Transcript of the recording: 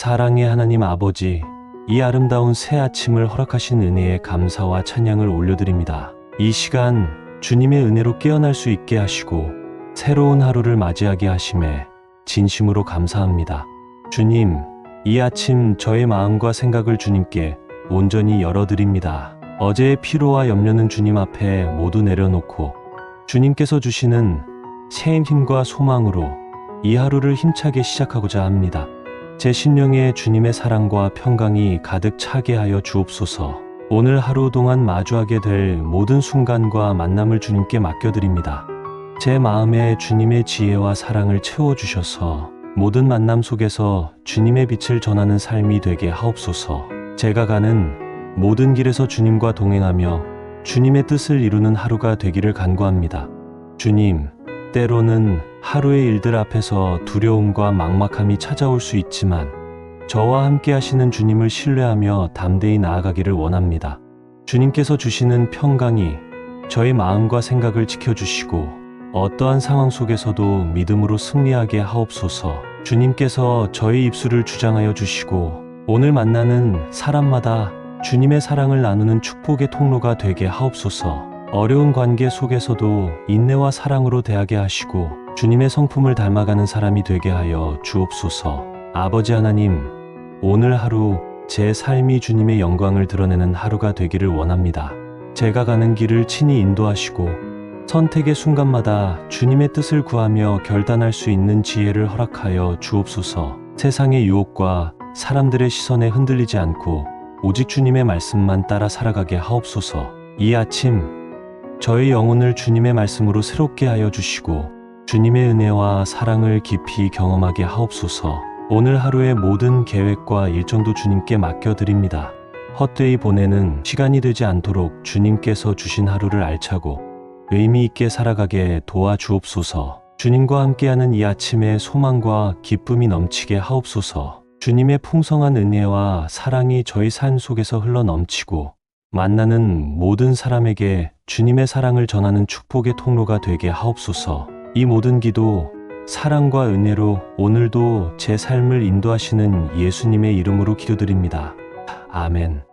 사랑의 하나님 아버지, 이 아름다운 새 아침을 허락하신 은혜에 감사와 찬양을 올려드립니다. 이 시간 주님의 은혜로 깨어날 수 있게 하시고 새로운 하루를 맞이하게 하심에 진심으로 감사합니다. 주님, 이 아침 저의 마음과 생각을 주님께 온전히 열어드립니다. 어제의 피로와 염려는 주님 앞에 모두 내려놓고 주님께서 주시는 새 힘과 소망으로 이 하루를 힘차게 시작하고자 합니다. 제 심령에 주님의 사랑과 평강이 가득 차게 하여 주옵소서. 오늘 하루 동안 마주하게 될 모든 순간과 만남을 주님께 맡겨드립니다. 제 마음에 주님의 지혜와 사랑을 채워주셔서 모든 만남 속에서 주님의 빛을 전하는 삶이 되게 하옵소서. 제가 가는 모든 길에서 주님과 동행하며 주님의 뜻을 이루는 하루가 되기를 간구합니다. 주님, 때로는 하루의 일들 앞에서 두려움과 막막함이 찾아올 수 있지만 저와 함께 하시는 주님을 신뢰하며 담대히 나아가기를 원합니다. 주님께서 주시는 평강이 저의 마음과 생각을 지켜주시고 어떠한 상황 속에서도 믿음으로 승리하게 하옵소서. 주님께서 저의 입술을 주장하여 주시고 오늘 만나는 사람마다 주님의 사랑을 나누는 축복의 통로가 되게 하옵소서. 어려운 관계 속에서도 인내와 사랑으로 대하게 하시고 주님의 성품을 닮아가는 사람이 되게 하여 주옵소서. 아버지 하나님, 오늘 하루 제 삶이 주님의 영광을 드러내는 하루가 되기를 원합니다. 제가 가는 길을 친히 인도하시고 선택의 순간마다 주님의 뜻을 구하며 결단할 수 있는 지혜를 허락하여 주옵소서. 세상의 유혹과 사람들의 시선에 흔들리지 않고 오직 주님의 말씀만 따라 살아가게 하옵소서. 이 아침 저의 영혼을 주님의 말씀으로 새롭게 하여 주시고 주님의 은혜와 사랑을 깊이 경험하게 하옵소서. 오늘 하루의 모든 계획과 일정도 주님께 맡겨드립니다. 헛되이 보내는 시간이 되지 않도록 주님께서 주신 하루를 알차고 의미 있게 살아가게 도와주옵소서. 주님과 함께하는 이 아침에 소망과 기쁨이 넘치게 하옵소서. 주님의 풍성한 은혜와 사랑이 저희 삶 속에서 흘러 넘치고 만나는 모든 사람에게 주님의 사랑을 전하는 축복의 통로가 되게 하옵소서. 이 모든 기도 사랑과 은혜로 오늘도 제 삶을 인도하시는 예수님의 이름으로 기도드립니다. 아멘.